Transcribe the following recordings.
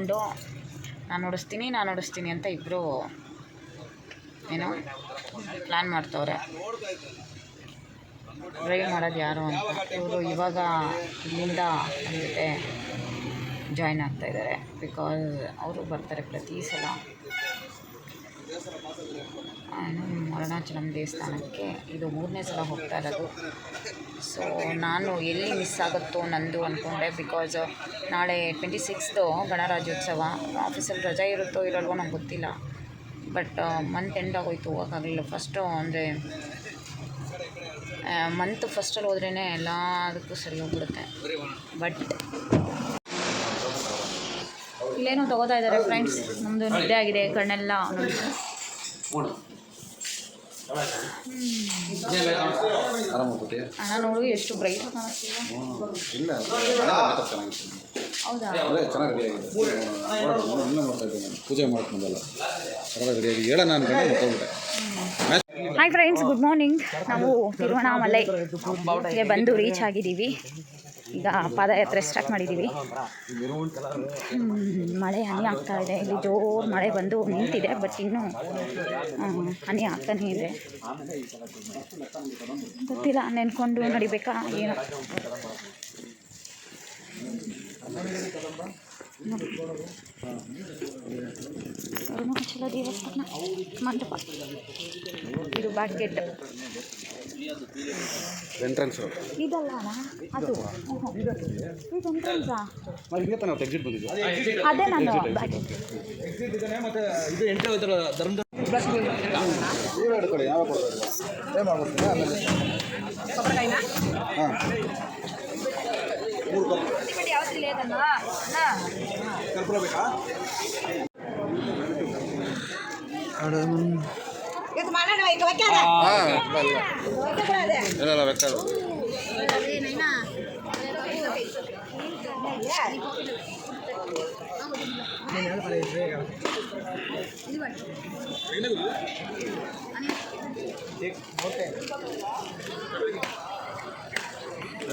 ಅಂದ್ಕೊಂಡು ನಾನು ಓಡಿಸ್ತೀನಿ ನಾನು ಓಡಿಸ್ತೀನಿ ಅಂತ ಇಬ್ಬರು ಏನು ಪ್ಲ್ಯಾನ್ ಮಾಡ್ತವ್ರೆ. ಡ್ರೈವ್ ಮಾಡೋದು ಯಾರು ಅಂತ. ಇವರು ಇವಾಗ ಇಲ್ಲಿಂದ ಜೊತೆ ಜಾಯ್ನ್ ಆಗ್ತಾಯಿದ್ದಾರೆ ಬಿಕಾಸ್ ಅವರು ಬರ್ತಾರೆ ಪ್ರತಿ ಸಲ. ಅರುಣಾಚಲಂ ದೇವಸ್ಥಾನಕ್ಕೆ ಇದು ಮೂರನೇ ಸಲ ಹೋಗ್ತಾ ಇರೋದು. ಸೊ ನಾನು ಎಲ್ಲಿ ಮಿಸ್ ಆಗುತ್ತೋ ನಂದು ಅಂದ್ಕೊಂಡೆ ಬಿಕಾಸ್ ನಾಳೆ ಟ್ವೆಂಟಿ ಸಿಕ್ಸ್ತು ಗಣರಾಜ್ಯೋತ್ಸವ. ಆಫೀಸಲ್ಲಿ ರಜೆ ಇರುತ್ತೋ ಇರಲ್ವೋ ನಂಗೆ ಗೊತ್ತಿಲ್ಲ. ಬಟ್ ಮಂತ್ ಎಂಡ್ ಆಗೋಯ್ತು ಹೋಗೋಕ್ಕಾಗಲಿಲ್ಲ ಫಸ್ಟು ಅಂದರೆ ಮಂತ್ ಫಸ್ಟಲ್ಲಿ ಹೋದ್ರೇ ಎಲ್ಲದಕ್ಕೂ ಸರಿ ಹೋಗ್ಬಿಡುತ್ತೆ. ಬಟ್ ಇಲ್ಲೇನೋ ತಗೋತಾ ಇದ್ದಾರೆ ಫ್ರೆಂಡ್ಸ್ ನಮ್ಮದು ನಿದ್ದೆ ಆಗಿದೆ, ಕಣ್ಣೆಲ್ಲ ನೋಡಿ ನೋಡು ಎಷ್ಟು ಬ್ರೈಟ್ ಕಾಣಿಸ್ತಿಲ್ಲ ಇಲ್ಲ ಹೌದಾ? ಅದೇ ಚೆನ್ನಾಗಿ ರೆಡಿ ಆಗಿದೆ. ಇನ್ನೂ ಮಾಡ್ತಾ ಇದ್ದೀನಿ. ನಾನು ಪೂಜೆ ಮಾಡಕ್ಕೆ ಚೆನ್ನಾಗಿ ರೆಡಿಯಾಗಿ ಹೇಳೋಣ ಅನ್ಕೊಂಡೆ ಮತ್ತೋಗ್ಬಿಟ್ಟೆ ಹಾಯ್ ಫ್ರೆಂಡ್ಸ್ ಗುಡ್ ಮಾರ್ನಿಂಗ್ ನಾವು ತಿರುವಣ್ಣಾಮಲೈಗೆ ಬಂದು ರೀಚ್ ಆಗಿದ್ದೀವಿ. ಪಾದಯಾತ್ರೆ ಸ್ಟಾರ್ಟ್ ಮಾಡಿದ್ದೀವಿ ಮಳೆ ಹನಿ ಆಗ್ತಾ ಇದೆ. ಇಲ್ಲಿ ಜೋರು ಮಳೆ ಬಂದು ನಿಂತಿದೆ ಬಟ್ ಇನ್ನೂ ಹನಿ ಆಗ್ತಾನೇ ಇದೆ. ಗೊತ್ತಿಲ್ಲ, ನೆನ್ಕೊಂಡು ನಡಿಬೇಕಾ, ಏನೋ. ಅರುಣಾಚಲ ದೇವಸ್ಥಾನ ಮಂಟಪ ಇದು ಬ್ಯಾಕೆಟ್ ಎಂಟ್ರೆನ್ಸ್ ಇದಲ್ಲ ಅದು ಇದು ಎಂಟ್ರೆನ್ಸಾ ಎಕ್ಸಿಟ್ ಬಂದಿದ್ದು ಅದೇ ನಾನು ಬ್ಯಾಕೆಟ್ ನೀವೇ ಹಿಡ್ಕೊಳ್ಳಿ ಯಾವಾಗ ಕೊಡೋದು ಏನು ಮಾಡ್ಬಿಡ್ತೀನಿ ಆಮೇಲೆ ಹಾಂ ಮೂರು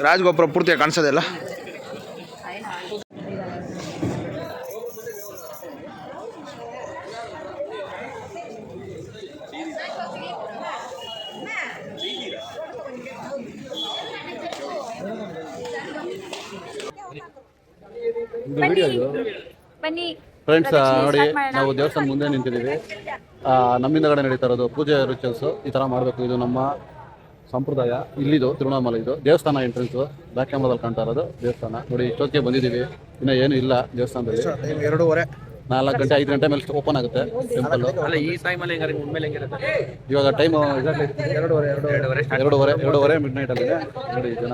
ರಾಜಗೋಪುರ ಪೂರ್ತಿಯಾಗಿ ಕಾಣಿಸೋದಿಲ್ಲ ಬನ್ನಿ. ಫ್ರೆಂಡ್ಸ್ ನೋಡಿ ನಾವು ದೇವಸ್ಥಾನ ಮುಂದೆ ನಿಂತಿದ್ದೀವಿ. ನಮ್ಮಿಂದ ನಮ್ಮಿಂದಗಡೆ ನಡೀತಾ ಇರೋದು ಪೂಜೆ ರಿಚುವಲ್ಸ್ ಈ ಥರ ಮಾಡಬೇಕು. ಇದು ನಮ್ಮ ಸಂಪ್ರದಾಯ. ಇಲ್ಲಿದು ತಿರುವಣಾಮಲ ಇದು. ದೇವಸ್ಥಾನ ಎಂಟ್ರೆನ್ಸ್ ಬ್ಯಾಕ್ ಕ್ಯಾಮ್ರಾದಲ್ಲಿ ಕಾಣ್ತಾ ಇರೋದು ದೇವಸ್ಥಾನ. ನೋಡಿ ಇಷ್ಟೊತ್ತಿಗೆ ಬಂದಿದ್ದೀವಿ. ಇನ್ನೂ ಏನು ಇಲ್ಲ ದೇವಸ್ಥಾನದಲ್ಲಿ. ಎರಡೂವರೆ. ನಾಲ್ಕು ಗಂಟೆ ಐದು ಗಂಟೆ ಮೇಲೆ ಓಪನ್ ಆಗುತ್ತೆ ಟೆಂಪಲ್ ಅಲ್ಲ ಈ ಟೈಮಲ್ಲಿ ಹೆಂಗಾರೆ ಮುಂದ್ಮೇಲೆ ಹೆಂಗಿರುತ್ತೆ? ಇವಾಗ ಟೈಮ್ ಎರಡೂವರೆ ಎರಡೂವರೆ. ಎರಡೂವರೆ ಮಿಡ್ ನೈಟ್ ಅಲ್ಲಿ ನೋಡಿ ಜನ.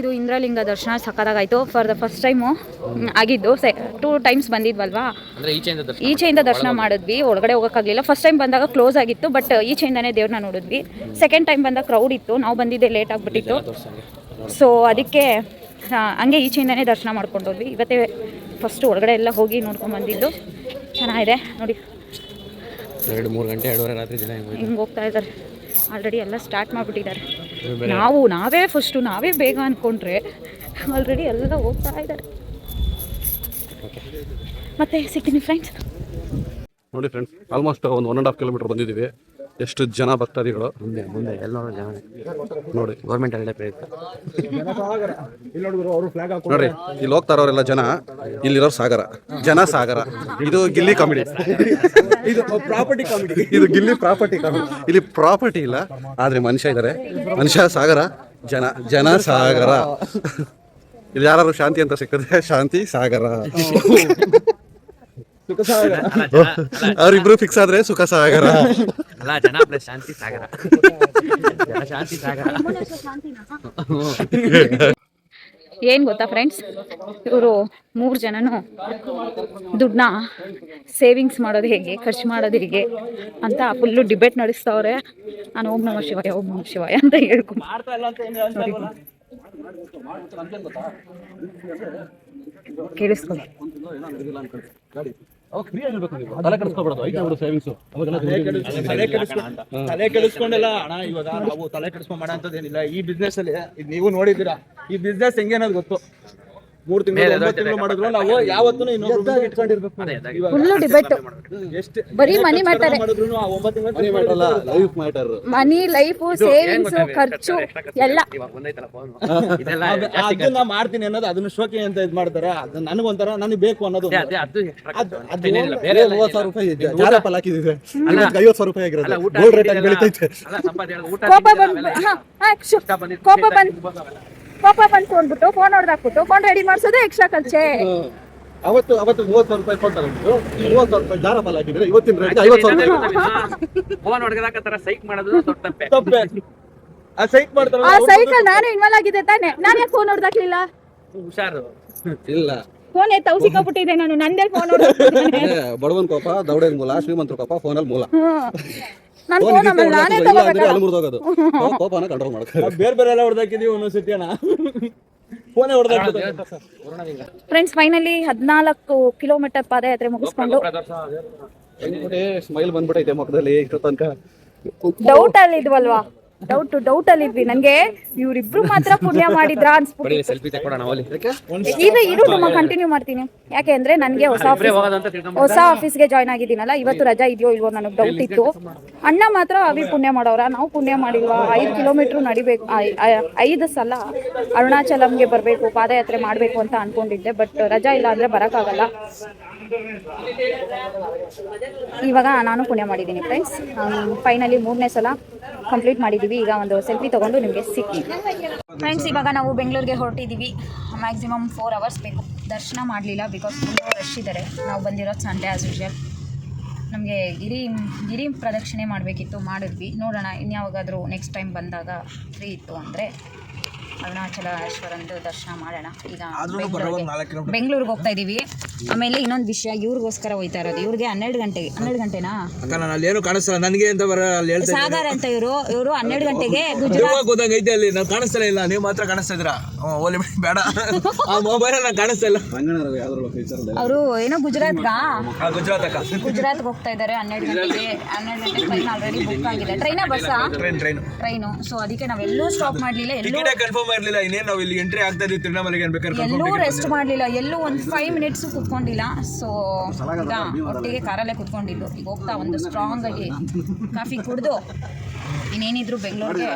ಇದು ಇಂದ್ರಲಿಂಗ ದರ್ಶನ ಸಕ್ಕದಾಗಾಯ್ತು ಫಾರ್ ದ ಫಸ್ಟ್ ಟೈಮು ಆಗಿದ್ದು. ಸೆ ಟೂ ಟೈಮ್ಸ್ ಬಂದಿದ್ವಲ್ವಾ? ಈಚೆಯಿಂದ ದರ್ಶನ ಮಾಡಿದ್ವಿ. ಒಳಗಡೆ ಹೋಗೋಕ್ಕಾಗಲಿಲ್ಲ. ಫಸ್ಟ್ ಟೈಮ್ ಬಂದಾಗ ಕ್ಲೋಸ್ ಆಗಿತ್ತು ಬಟ್ ಈಚೆಯಿಂದನೇ ದೇವ್ರನ್ನ ನೋಡಿದ್ವಿ. ಸೆಕೆಂಡ್ ಟೈಮ್ ಬಂದಾಗ ಕ್ರೌಡ್ ಇತ್ತು. ನಾವು ಬಂದಿದ್ದೆ ಲೇಟ್ ಆಗಿಬಿಟ್ಟಿತ್ತು. ಸೊ ಅದಕ್ಕೆ ಹಂಗೆ ಈಚೆಯಿಂದನೇ ದರ್ಶನ ಮಾಡ್ಕೊಂಡೋದ್ವಿ ಇವತ್ತೇ ಫಸ್ಟ್ ಒಳಗಡೆ ಎಲ್ಲ ಹೋಗಿ ನೋಡ್ಕೊಂಡು ಬಂದಿದ್ದು. ಚೆನ್ನಾಗಿದೆ. ನೋಡಿ. ಎರಡು ಮೂರು ಗಂಟೆ ಎರಡೂವರೆ ರಾತ್ರಿ ಜನ ಹಿಂಗೆ ಹೋಗ್ತಾ ಇದ್ದಾರೆ. ಆಲ್ರೆಡಿ ಎಲ್ಲ ಸ್ಟಾರ್ಟ್ ಮಾಡಿಬಿಟ್ಟಿದ್ದಾರೆ. ನಾವು ನಾವೇ ಫಸ್ಟು ನಾವೇ ಬೇಗ ಅಂದ್ಕೊಂಡ್ರೆ ಆಲ್ರೆಡಿ ಎಲ್ಲ ಹೋಗ್ತಾ ಇದ್ದಾರೆ ಮತ್ತೆ ಸಿಗ್ತೀನಿ ಫ್ರೆಂಡ್ಸ್ ನೋಡಿ ಫ್ರೆಂಡ್ಸ್ ಆಲ್ಮೋಸ್ಟ್ ಒಂದು ಒನ್ ಆ್ಯಂಡ್ ಹಾಫ್ ಕಿಲೋಮೀಟರ್ ಬಂದಿದ್ದೀವಿ. ಎಷ್ಟು ಜನ ಭಕ್ತಾದಿಗಳು? ಮುಂದೆ ಮುಂದೆ ಎಲ್ಲರೂ ಜನ. ನೋಡಿ. ಗೌರ್ಮೆಂಟ್ ಅಲ್ಲೇ ಪ್ರಯುಕ್ತ ನೋಡ್ರಿ ಇಲ್ಲಿ ಹೋಗ್ತಾ ಇರೋರೆಲ್ಲ ಜನ ಇಲ್ಲಿರೋರು ಸಾಗರ. ಜನ ಸಾಗರ ಇದು ಗಿಲ್ಲಿ ಕಾಮಿಡಿ ಇದು ಪ್ರಾಪರ್ಟಿ ಕಾಮಿಡಿ ಇದು ಗಿಲ್ಲಿ ಪ್ರಾಪರ್ಟಿ ಕಾಮಿಡಿ ಇಲ್ಲಿ ಪ್ರಾಪರ್ಟಿ ಇಲ್ಲ ಆದ್ರೆ ಮನುಷ್ಯ ಇದ್ದಾರೆ ಮನುಷ್ಯ ಸಾಗರ ಜನ ಜನ ಸಾಗರ ಇಲ್ಲಿ ಯಾರು ಶಾಂತಿ ಅಂತ ಸಿಕ್ಕಿದ್ರೆ ಶಾಂತಿ ಸಾಗರ. ಅವ್ರಿಬ್ರು ಫಿಕ್ಸ್ ಆದ್ರೆ ಸುಖ ಸಾಗರ ಅಲ್ಲ ಜನ ಪ್ಲಸ್ ಶಾಂತಿ ಸಾಗರ. ಜನ ಶಾಂತಿ ಸಾಗರ. ಏನು ಗೊತ್ತಾ ಫ್ರೆಂಡ್ಸ್ ಇವರು ಮೂರು ಜನನು ದುಡ್ಡನ್ನ ಸೇವಿಂಗ್ಸ್ ಮಾಡೋದು ಹೇಗೆ ಖರ್ಚು ಮಾಡೋದು ಹೇಗೆ ಅಂತ ಫುಲ್ಲು ಡಿಬೇಟ್ ನಡೆಸ್ತಾವ್ರೆ. ನಾನು ಓಂ ನಮ ಶಿವಾಯ ಓಂ ನಮ ಶಿವಾಯ ಅಂತ ಹೇಳ್ಕೊಂಡು ಕೇಳಿಸ್ಕೊಳ್ಳಿ. ತಲೆ ಕೆಡಿಸ್ಕೊಬಿಡೋದು ಐತೆ ಅವರು ಸೇವಿಂಗ್ಸ್ ತಲೆ ಕೆಡಿಸ್ಕೊಂಡ್- ತಲೆ ಕೆಡಿಸ್ಕೊಂಡೆಲ್ಲ ಅಣ್ಣ ಇವಾಗ ನಾವು ತಲೆ ಕೆಡಿಸ್ಕೊಂಡ್ ಅಂತದೇನಿಲ್ಲ ಈ ಬಿಸ್ನೆಸ್ ಅಲ್ಲಿ ಇದ್ ನೀವು ನೋಡಿದ್ದೀರಾ? ಈ ಬಿಸ್ನೆಸ್ ಹೆಂಗೆ ಅನ್ನೋದು ಗೊತ್ತು. ಮೂರ್ ತಿಂಗಳು ಒಂಬತ್ತು ತಿಂಗಳು ಮಾಡಿದ್ರು ನಾವು ಯಾವತ್ತೂ ಇನ್ನೊಬ್ರು ಇಟ್ಕೊಂಡಿರ್ಬೇಕು ಫುಲ್ಲು ಡಿಬೇಟ್ ಎಷ್ಟು ಬರೀ ಮನಿ ಮಾಡಿದ್ರು ಆ ಒಂಬತ್ತು ತಿಂಗಳು life matter money life savings ಖರ್ಚು ಎಲ್ಲ. ಅದನ್ನ ಮಾಡ್ತೀನಿ ಅನ್ನೋದು ಅದನ್ನ ಶೋಕಿ ಅಂತ ಇದ್ ಮಾಡ್ತಾರೆ. ಅದು ನನಗೊಂಥರ ನನಗೆ ಬೇಕು ಅನ್ನೋದು ಮೂವತ್ತು ಸಾವಿರ ರೂಪಾಯಿ ಪಾಲ್ ಹಾಕಿದ್ರೆ ಅಲ್ಲ. ಐವತ್ತು ಸಾವಿರ ರೂಪಾಯಿ ಆಗಿರೋದು. ಗೋಲ್ಡ್ ರೇಟ್ ಆಗಿ ಬೆಳಿತೈತೆ ಅಲ್ಲ, ಸಂಪಾದನೆ ಊಟ ಕೋಪ ಬಂದ್ ಕೋಪ ಬಂದ್ ತಿನ್ಬೋದು ಅವೆಲ್ಲ. ಕೋಪ ಬಂದ್ ಫೋನ್ಬಿಟ್ಟು ಫೋನ್ ಹೊಡೆದಾಕ್ಬಿಟ್ಟು ಫೋನ್ ರೆಡಿ ಮಾಡ್ಸೋದೇ ಎಕ್ಸ್ಟ್ರಾ ಖರ್ಚೆ. ಅವತ್ತು ಅವತ್ತು ಮೂವತ್ತು ಸಾವಿರ ರೂಪಾಯಿ ಕೊಟ್ಟು ಮೂವತ್ತು ಸಾವಿರ ರೂಪಾಯಿ ದಾರ ಪಾಲ್ ಹಾಕಿದ್ರೆ ಇವತ್ತಿನ ರೇಟ್ ಐವತ್ತು ಸಾವಿರ ಫೋನ್ ಹೊಡ್ಗದಾಕತ್ತಾರ ಸೈಕ್ ಮಾಡೋದು ದೊಡ್ಡ ತಪ್ಪೆ. ತಪ್ಪೆ. ಆ ಸೈಕ್ ಮಾಡ್ತಾರೆ ಆ ಸೈಕಲ್ ನಾನು ಇನ್ವಾಲ್ವ್ ಆಗಿದೆ ತಾನೆ. ನಾನು ಯಾಕೆ ಫೋನ್ ಹೊಡೆದಾಕ್ಲಿಲ್ಲ ಹುಷಾರು. ಇಲ್ಲ. ಫೋನ್ ಎತ್ತ ಸಿಕ್ಕಾಬಿಟ್ಟಿದೆ ನಾನು ನಂದೇ ಫೋನ್ ಬಡವನ್ ಕೋಪ ದೌಡನ್ ಮೂಲ ಶ್ರೀಮಂತರ ಕೋಪ ಫೋನಲ್ಲಿ ಮೂಲ. ನನ್ನ ಫೋನ್ ಫೋನ್ ಆಮೇಲೆ ನಾನೇ ಇಲ್ಲ ಅಂದ್ರೆ ತಗೋಬೇಕಲ್ಲ ಅಲ್ಲಿ ಮುರಿದೋಗೋದು ಕೋಪನ ಕಂಟ್ರೋಲ್ ಮಾಡ್ತಾರೆ ಬೇರೆ ಬೇರೆ ಎಲ್ಲ ಹೊಡೆದಾಕಿದೀವಿ ಒಂದೊಂದ್ ಅಣ್ಣ. ಫೋನೇ ಹೊಡೆದಾಕ್ಬಿಟ್ಟು. ಫ್ರೆಂಡ್ಸ್ ಫೈನಲಿ ಹದಿನಾಲ್ಕು ಕಿಲೋಮೀಟರ್ ಪಾದಯಾತ್ರೆ ಮುಗಿಸ್ಕೊಂಡು ಸ್ಮೈಲ್ ಬಂದ್ಬಿಟ್ಟೈತೆ ಮುಖದಲ್ಲಿ ಇಷ್ಟು ತನಕ ಡೌಟ್ ಅಲ್ಲಿ ಇದ್ವಲ್ವಾ? ಡೌಟ್ ಡೌಟ್ ಅಲ್ಲಿ ಇದ್ವಿ. ನಂಗೆ ಇವ್ರಿಬ್ರು ಮಾತ್ರ ಪುಣ್ಯ ಮಾಡಿದ್ರ ಅನ್ಸ್ಬಿಟ್ಟು ಈಗ ಇರು ನಮ್ಮ ಕಂಟಿನ್ಯೂ ಮಾಡ್ತೀನಿ. ಯಾಕೆ ಅಂದ್ರೆ ನನಗೆ ಹೊಸ ಆಫೀಸ್ ಹೊಸ ಆಫೀಸ್ಗೆ ಜಾಯ್ನ್ ಆಗಿದ್ದೀನಲ್ಲ ಇವತ್ತು ರಜಾ ಇದೆಯೋ ಇಲ್ವೋ ನನಗೆ ಡೌಟ್ ಇತ್ತು. ಅಣ್ಣ ಮಾತ್ರ ಅವಿ ಪುಣ್ಯ ಮಾಡೋರ ನಾವು ಪುಣ್ಯ ಮಾಡಿಲ್ವಾ? ಐದು ಕಿಲೋಮೀಟರ್ ನಡಿಬೇಕು ಐದು ಸಲ ಅರುಣಾಚಲಂಗೆ ಬರಬೇಕು ಪಾದಯಾತ್ರೆ ಮಾಡಬೇಕು ಅಂತ ಅನ್ಕೊಂಡಿದ್ದೆ ಬಟ್ ರಜಾ ಇಲ್ಲ ಅಂದ್ರೆ ಬರೋಕ್ಕಾಗಲ್ಲ. ಇವಾಗ ನಾನು ಪುಣ್ಯ ಮಾಡಿದ್ದೀನಿ ಫ್ರೆಂಡ್ಸ್ ಫೈನಲಿ ಮೂರನೇ ಸಲ ಕಂಪ್ಲೀಟ್ ಮಾಡಿದ್ದೀವಿ ಈಗ ಒಂದು ಸೆಲ್ಫಿ ತೊಗೊಂಡು ನಿಮಗೆ ಸಿಕ್ಕಿ. ಫ್ರೆಂಡ್ಸ್ ಇವಾಗ ನಾವು ಬೆಂಗಳೂರಿಗೆ ಹೊರಟಿದ್ದೀವಿ ಮ್ಯಾಕ್ಸಿಮಮ್ ಫೋರ್ ಅವರ್ಸ್ ಬೇಕು. ದರ್ಶನ ಮಾಡಲಿಲ್ಲ ಬಿಕಾಸ್ ತುಂಬ ರಶ್ ಇದ್ದಾರೆ ನಾವು ಬಂದಿರೋದು ಸಂಡೇ ಆಸ್ ಯೂಶಲ್ ನಮಗೆ ಗಿರಿ ಗಿರಿ ಪ್ರದಕ್ಷಿಣೆ ಮಾಡಬೇಕಿತ್ತು ಮಾಡಿದ್ವಿ. ನೋಡೋಣ ಇನ್ಯಾವಾಗಾದರೂ ನೆಕ್ಸ್ಟ್ ಟೈಮ್ ಬಂದಾಗ ಫ್ರೀ ಇತ್ತು ಅಂದರೆ ಅರುಣಾಚಲೇಶ್ವರಂದು ದರ್ಶನ ಮಾಡೋಣ. ಈಗ ಬೆಂಗಳೂರಿಗೆ ಬೆಂಗಳೂರಿಗೆ ಹೋಗ್ತಾ ಇದ್ದೀವಿ ಆಮೇಲೆ ಇನ್ನೊಂದು ವಿಷಯ ಇವ್ರಿಗೋಸ್ಕರ ಹೋಯ್ತಾ ಇರೋದು ಇವ್ರಿಗೆ ಹನ್ನೆರಡು ಗಂಟೆಗೆ ಹನ್ನೆರಡು ಗಂಟೆನಾ? ಅಕ್ಕ ನಾನು ಅಲ್ಲಿ ಏನು ಕಾಣಿಸ್ತಲ್ಲ ನನಗೆ ಅಂತ ಬರ ಅಲ್ಲಿ ಹೇಳ್ತಾ ಸಾಗರ್ ಅಂತ ಇವರು ಇವರು ಹನ್ನೆರಡು ಗಂಟೆಗೆ ಗುಜರಾತ್ ಹೋದಂಗೆ ಐತೆ ಅಲ್ಲಿ? ನಾನು ಕಾಣಿಸ್ತಾ ಇಲ್ಲ. ನೀವು ಮಾತ್ರ ಕಾಣಿಸ್ತಾ ಇದ್ದೀರಾ? ಹ್ಮ್, ಬೇಡ ಆ ಮೊಬೈಲ್ ನಾನು ಕಾಣಿಸ್ತಾ ಇಲ್ಲ. ಅವರು ಏನೋ ಗುಜರಾತ್ಗಾ? ಆ, ಗುಜರಾತ್ ಅಕ್ಕ. ಗುಜರಾತ್ಗೆ ಹೋಗ್ತಾ ಇದ್ದಾರೆ ಹನ್ನೆರಡು ಗಂಟೆಗೆ. ಹನ್ನೆರಡು ಗಂಟೆ ಟ್ರೈನ್ ಆಲ್ರೆಡಿ ಬುಕ್ ಆಗಿದೆ. ಟ್ರೈನಾ bus train train train so ಅದಕ್ಕೆ ನಾವೆಲ್ಲೂ ಸ್ಟಾಪ್ ಮಾಡಲಿಲ್ಲ. ಎಲ್ಲೂ ಟಿಕೆಟ್ ಕನ್ಫರ್ಮ್ ಇರಲಿಲ್ಲ ಇನ್ನೇನು ನಾವು ಇಲ್ಲಿ ಎಂಟ್ರಿ ಆಗ್ತಾ ಇದ್ದೀವಿ ತಿರುವಣ್ಣಾಮಲೆಗೆ ಅನ್ಬೇಕಾದ್ರೆ ಎಲ್ಲೂ ರೆಸ್ಟ್ ಮಾಡಲಿಲ್ಲ. ಎಲ್ಲೂ ಒಂದು ಫೈವ್ ಮಿನಿಟ್ಸು ಕುತ್ಕೊಂಡಿಲ್ಲ. ಸೊ ಈಗ ಒಟ್ಟಿಗೆ ಕಾರಲ್ಲೇ ಕೂತ್ಕೊಂಡಿದ್ದು. ಈಗ ಹೋಗ್ತಾ ಒಂದು ಸ್ಟ್ರಾಂಗ್ ಆಗಿ ಕಾಫಿ ಕುಡಿದು ಇನ್ನೇನಿದ್ರು ಬೆಂಗಳೂರಿಗೆ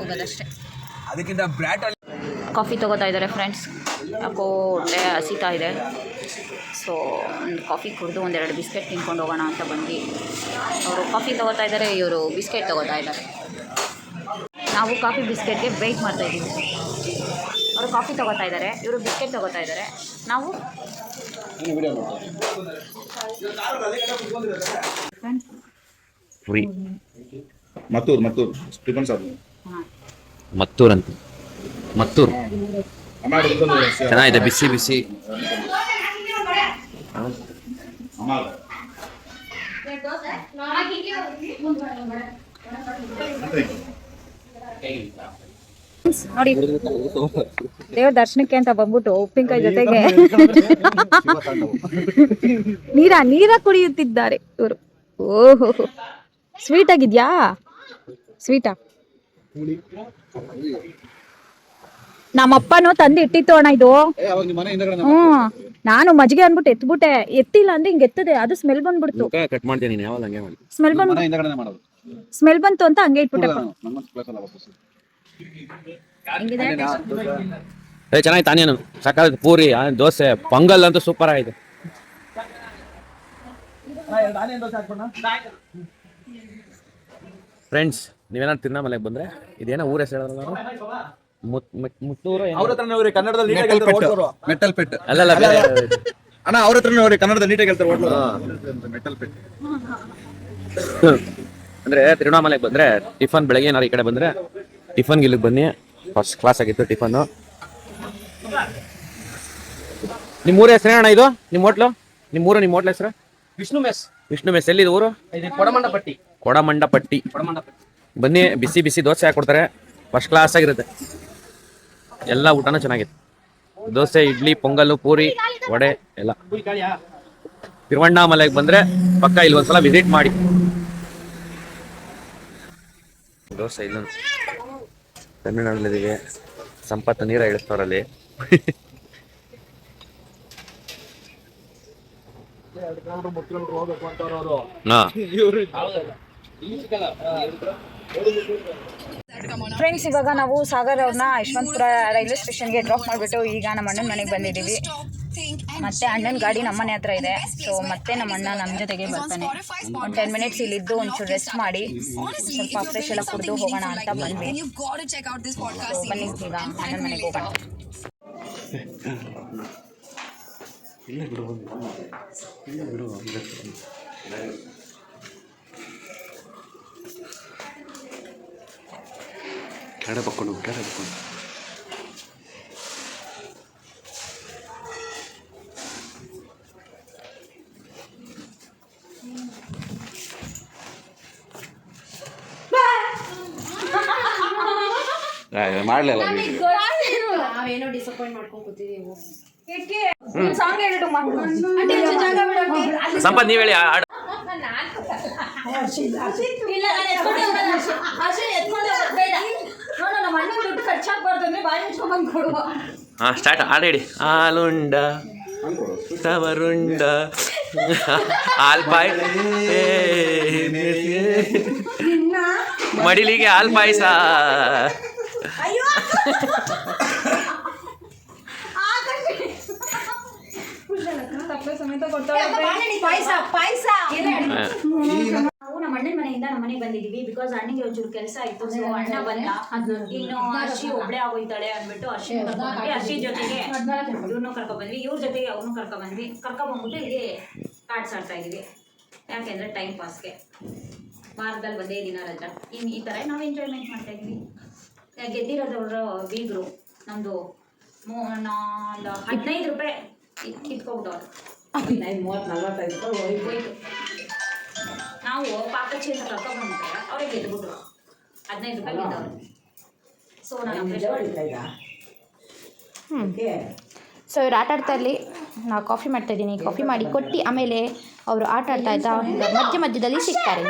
ಹೋಗೋದಷ್ಟೇ. ಅದಕ್ಕಿಂತ ಕಾಫಿ ತಗೋತಾ ಇದ್ದಾರೆ ಫ್ರೆಂಡ್ಸ್. ಯಾಕೋ ಹೊಟ್ಟೆ ಹಸಿತಾ ಇದೆ. ಸೊ ಒಂದು ಕಾಫಿ ಕುಡಿದು ಒಂದೆರಡು ಬಿಸ್ಕೆಟ್ ತಿನ್ಕೊಂಡು ಹೋಗೋಣ ಅಂತ ಬಂದು ಅವರು ಕಾಫಿ ತಗೋತಾ ಇದ್ದಾರೆ ಇವರು ಬಿಸ್ಕೆಟ್ ತಗೋತಾ ಇದ್ದಾರೆ. ನಾವು ಕಾಫಿ ಬಿಸ್ಕೆಟ್ಗೆ ವೆಯ್ಟ್ ಮಾಡ್ತಾ ಇದ್ದೀವಿ. ಅವರು ಕಾಫಿ ತಗೋತಾ ಇದ್ದಾರೆ ಇವರು ಬಿಸ್ಕೆಟ್ ತಗೋತಾ ಇದ್ದಾರೆ. ನಾವು ಫ್ರೀ ಮತ್ತೂರು ಮತ್ತೂರು ಟಿಫನ್ ಸಾರು ಮತ್ತೂರ್ ಅಂತ ಮತ್ತೂರ್ ಚೆನ್ನಾಗಿದೆ ಬಿಸಿ ಬಿಸಿ ನೋಡಿ ದೇವ್ರ ದರ್ಶನಕ್ಕೆ ಅಂತ ಬಂದ್ಬಿಟ್ಟು ಉಪ್ಪಿನಕಾಯಿ ಜೊತೆಗೆ ನೀರ ನೀರ ಕುಡಿಯುತ್ತಿದ್ದಾರೆ ಇವರು. ಓಹೋ ಸ್ವೀಟ್ ಆಗಿದ್ಯಾ? ಸ್ವೀಟಾ ನಮ್ಮಪ್ಪನೂ ತಂದು ಇಟ್ಟಿತ್ತು ಅಣ್ಣ ಇದು. ಅವಾಗ ನಿಮ್ಮ ಮನೆ ಹಿಂದಗಡೆ ಹ್ಮ್. ನಾನು ಮಜ್ಜಿಗೆ ಅನ್ಬಿಟ್ಟು ಎತ್ಬಿಟ್ಟೆ. ಎತ್ತಿಲ್ಲ ಅಂದ್ರೆ ಹಿಂಗ್ ಎತ್ತದೆ. ಅದು ಸ್ಮೆಲ್ ಬಂದ್ಬಿಡ್ತು. ಕಟ್ ಮಾಡ್ತೀನಿ ನೀನು ಯಾವಾಗ ಹಂಗೆ ಮಾಡಿ. ಸ್ಮೆಲ್ ಬಂದ್ ಮಾಡೋದು. ಸ್ಮೆಲ್ ಬಂತು ಅಂತ ಹಂಗೆ ಇಟ್ಬಿಟ್ಟೆ. ಏ ಚೆನ್ನಾಗಿತ್ತು ತಾನೇನು ಸಕಾಲ ಪೂರಿ ದೋಸೆ ಪೊಂಗಲ್ ಅಂತೂ ಸೂಪರ್ ಆಗಿದೆ. ಫ್ರೆಂಡ್ಸ್ ನೀವೇನಾದ್ರು ತಿನ್ನಮಲೆಗೆ ಬಂದ್ರೆ ಇದೇನೋ ಊರ ಹೆಸರು ಹೇಳಿದ್ರು ನಾವು ಮುತ್ ಮುತ್- ಮುತ್ತೂರು ಏನೋ? ಅವ್ರ ಹತ್ರನೇ ಅವ್ರಿ ಕನ್ನಡದಲ್ಲಿ ನೀಟಾಗಿ ಹೇಳ್ತಾರೆ ಪೆಟ್ ಮೆಟಲ್ ಪೆಟ್ ಅಲ್ಲಲ್ಲ ಬೇರೆ ಅಣ್ಣ ಅವ್ರ ಹತ್ರನೇ ಅವ್ರಿ ಕನ್ನಡದಲ್ಲಿ ನೀಟಾಗಿ ಹೇಳ್ತಾರೆ ಓಡ್ಸೋರು. ಮೆಟಲ್ ಪೆಟ್ ಅಂದ್ರೆ ತಿರುವಣ್ಣಾಮಲೆಗೆ ಬಂದ್ರೆ ಟಿಫನ್ ಬೆಳಗ್ಗೆ ಏನಾರು ಈ ಕಡೆ ಬಂದ್ರೆ ಟಿಫನ್ ಇಲ್ಲಿಗೆ ಬನ್ನಿ. ಫಸ್ಟ್ ಕ್ಲಾಸ್ ಆಗಿತ್ತು ಟಿಫನ್ ನಿಮ್ಮ ಊರ ಹೆಸರು ಅಣ್ಣ ಇದು? ನಿಮ್ಮ ಹೋಟ್ಲು? ನಿಮ್ಮ ಊರು ನಿಮ್ಮ ಹೋಟ್ಲ ಹೆಸರು? ವಿಷ್ಣು ಮೆಸ್. ವಿಷ್ಣು ಮೆಸ್. ಎಲ್ಲಿದೆ ಊರು? ಕೊಡಮಂಡಪಟ್ಟಿ. ಕೊಡಮಂಡಪಟ್ಟಿ. ಬನ್ನಿ ಬಿಸಿ ಬಿಸಿ ದೋಸೆ ಹಾಕೊಡ್ತಾರೆ. ಫಸ್ಟ್ ಕ್ಲಾಸ್ ಆಗಿರುತ್ತೆ. ಎಲ್ಲ ಊಟನೂ ಚೆನ್ನಾಗಿತ್ತು. ದೋಸೆ ಇಡ್ಲಿ ಪೊಂಗಲ್ಲು ಪೂರಿ ವಡೆ ಎಲ್ಲ. ತಿರುವಣ್ಣಾಮಲೆಗೆ ಬಂದ್ರೆ ಪಕ್ಕ ಇಲ್ಲಿ ಒಂದ್ಸಲ ವಿಸಿಟ್ ಮಾಡಿ. ದೋಸೆ ಇಲ್ಲೊಂದು ತಮಿಳ್ನಾಡಲ್ಲಿದ್ದೀವಿ. ಸಂಪತ್ತು ನೀರ ಇಳಿಸ್ತವ್ರಲ್ಲಿ. ಹಾ ಫ್ರೆಂಡ್ಸ್ ಇವಾಗ ನಾವು ಸಾಗರ್ ಅವ್ರನ್ನ ಯಶವಂತಪುರ ರೈಲ್ವೆ ಸ್ಟೇಷನ್ಗೆ ಡ್ರಾಪ್ ಮಾಡಿಬಿಟ್ಟು ಈಗ ನಮ್ಮ ಅಣ್ಣನ ಮನೆಗೆ ಬಂದಿದ್ದೀವಿ. ಮತ್ತೆ ಅಣ್ಣನ ಗಾಡಿ ನಮ್ಮ ಮನೆ ಹತ್ರ ಇದೆ. ಸೊ ಮತ್ತೆ ನಮ್ಮ ಅಣ್ಣ ನಮ್ಮ ಜೊತೆಗೆ ಬರ್ತಾನೆ. ಒಂದು ಟೆನ್ ಮಿನಿಟ್ಸ್ ಇಲ್ಲಿದ್ದು ಒಂಚೂರು ರೆಸ್ಟ್ ಮಾಡಿ, ಸ್ವಲ್ಪ ಫ್ರೆಶ್ ಎಲ್ಲ ಕುಡಿದು ಹೋಗೋಣ ಅಂತ ಬಂದ್ವಿ. ಬನ್ನಿ ಅಣ್ಣನ ಮನೆಗೆ ಹೋಗೋಣ. ಕೆಡೆ ಬಕ್ಕೊಂಡು ಕೆಡೆ ಬಕ್ಕೊಂಡು ಮಾಡಲಿಲ್ಲ ನಾವೇನೋ ಡಿಸಪಾಯಿಂಟ್ ಮಾಡ್ಕೊಂಡ್ ಕೂತಿದೀವಿ ಸಂಪತ್ ನೀವ್ ಹೇಳಿ ಹಾಡು ಹಾ ಸ್ಟಾರ್ಟ್ ಹಾಡು ಹೇಳಿ. ಹಾಲುಂಡ ತವರುಂಡ ಹಾಲ್ಪಾಯ್ ಮಡಿಲಿಗೆ ಹಾಲ್ ಪಾಯಸ ಪಾಯಸ ನಾವು ನಮ್ಮ ಅಣ್ಣನ ಮನೆಯಿಂದ ನಮ್ಮ ಮನೆಗೆ ಬಂದಿದೀವಿ ಬಿಕಾಸ್ ಅಣ್ಣಗೆ ಒಂಚೂರು ಕೆಲಸ ಇತ್ತು. ಸೊ ಅಣ್ಣ ಬಂದ. ಇನ್ನು ಅರ್ಶಿ ಒಬ್ಳೆ ಆಗೋಯ್ತಾಳೆ ಅಂದ್ಬಿಟ್ಟು ಅರ್ಶಿ ಕರ್ಕೊಂಡ್ಬಂದ್ವಿ. ಅರ್ಶಿ ಜೊತೆಗೆ ಇವ್ರನ್ನೂ ಕರ್ಕೊಂಡ್ಬಂದ್ವಿ. ಇವ್ರ ಜೊತೆಗೆ ಅವ್ರನ್ನೂ ಕರ್ಕೊಂಡ್ಬಂದ್ವಿ. ಕರ್ಕೊಂಡ್ಬಂದ್ಬಿಟ್ಟು ಇಲ್ಲಿ ಕಾರ್ಡ್ಸ್ ಆಡ್ತಾ ಇದೀವಿ. ಯಾಕೆಂದ್ರೆ ಟೈಮ್ ಪಾಸ್ಗೆ ವಾರದಲ್ಲಿ ಒಂದೇ ದಿನ ರಜಾ. ಇನ್ನು ಈ ಥರ ನಾವು ಎಂಜಾಯ್ಮೆಂಟ್ ಮಾಡ್ತಾ ಇದೀವಿ. ಗೆದ್ದಿರೋದವ್ರ ಬೀಗರು. ನಮ್ಮದು ಹದಿನೈದು ರೂಪಾಯಿ ಕಿ- ಕಿತ್ಕೊಬಿಟ್ಟವ್ರು ಹೋಯ್ತು. ನಾವು ಪಾಪ ಅಂತ ಕರ್ಕೊಂಡ್ಬಂದ್ರೆ ಅವ್ರಿಗೆ ಗೆದ್ಬಿಟ್ರು. ಹದಿನೈದು ರೂಪಾಯಿ ಗೆದ್ದವ್ರು ಸೊ ನಾನು ಸೊ ಇವ್ರು ಆಟ ಆಡ್ತಾ ಇರಲಿ. ನಾ ಕಾಫಿ ಮಾಡ್ತಾ ಇದ್ದೀನಿ. ಕಾಫಿ ಮಾಡಿ ಕೊಟ್ಟು ಆಮೇಲೆ ಅವರು ಆಟ ಆಡ್ತಾ ಇದ್ದ ಮಧ್ಯ ಮಧ್ಯದಲ್ಲಿ ಸಿಗ್ತಾರೆ.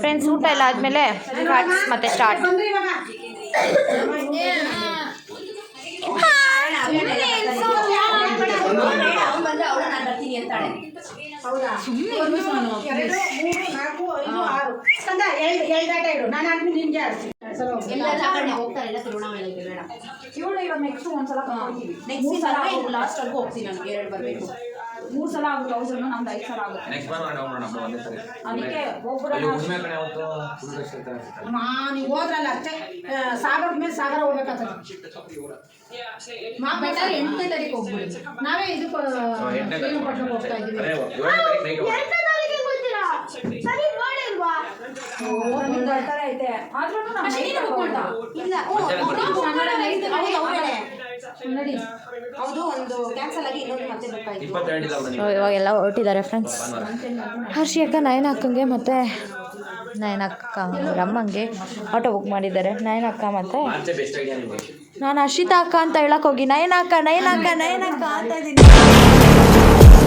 ಫ್ರೆಂಡ್ಸ್ ಊಟ ಎಲ್ಲ ಆದಮೇಲೆ ಕಾರ್ಡ್ಸ್ ಮತ್ತೆ ಸ್ಟಾರ್ಟ್ ಹೋಗ್ತೀನಿ ನಾನು ಎರಡು ಬರಬೇಕು ಮೂರು ಸಲ ಆಗುತ್ತೆ ಹೌಸನ್ನು ನಮ್ದು ಐದು ಸಲ ಆಗುತ್ತೆ. ಅದಕ್ಕೆ ಒಬ್ಬರನ್ನ ನೀವು ಹೋದ್ರಲ್ಲ ಅಷ್ಟೇ ಸಾಗರದ ಮೇಲೆ ಸಾಗರ ಹೋಗ್ಬೇಕಾಗ್ತದೆ ಮಾ ಬೆಟರ್ ಎಂಟನೇ ತಾರೀಕು ಹೋಗ್ಬಿಡಿ. ನಾವೇ ಇದಕ್ಕೆ ಶ್ರೀರಂಗಪಟ್ಟಣಕ್ಕೆ ಹೋಗ್ತಾ ಇದೀವಿ ಒಂದು ಥರ ಐತೆ. ಆದ್ರೂ ಇಲ್ಲ ಹೌದು, ಒಂದು ಕ್ಯಾನ್ಸಲ್ ಆಗಿ ಇನ್ನೊಂದು ಮತ್ತೆ ಬೇಕಾಯ್ತು ಇವಾಗೆಲ್ಲ ಹೊರಟಿದ್ದಾರೆ ಫ್ರೆಂಡ್ಸ್ ಹರ್ಷಿ ಅಕ್ಕ ನಯನ ಅಕ್ಕಂಗೆ ಮತ್ತೆ ನಯನ ಅಕ್ಕ ರಮ್ಮಂಗೆ ಅಮ್ಮಂಗೆ ಆಟೋ ಬುಕ್ ಮಾಡಿದ್ದಾರೆ ನಯನ ಅಕ್ಕ ಮತ್ತು ನಾನು ಹರ್ಷಿತಾ ಅಕ್ಕ ಅಂತ ಹೇಳಕ್ ಹೋಗಿ. ನಯನ ಅಕ್ಕ ನಯನ ಅಕ್ಕ ನಯನ ಅಕ್ಕ ಅಂತ ಇದ್ದೀನಿ.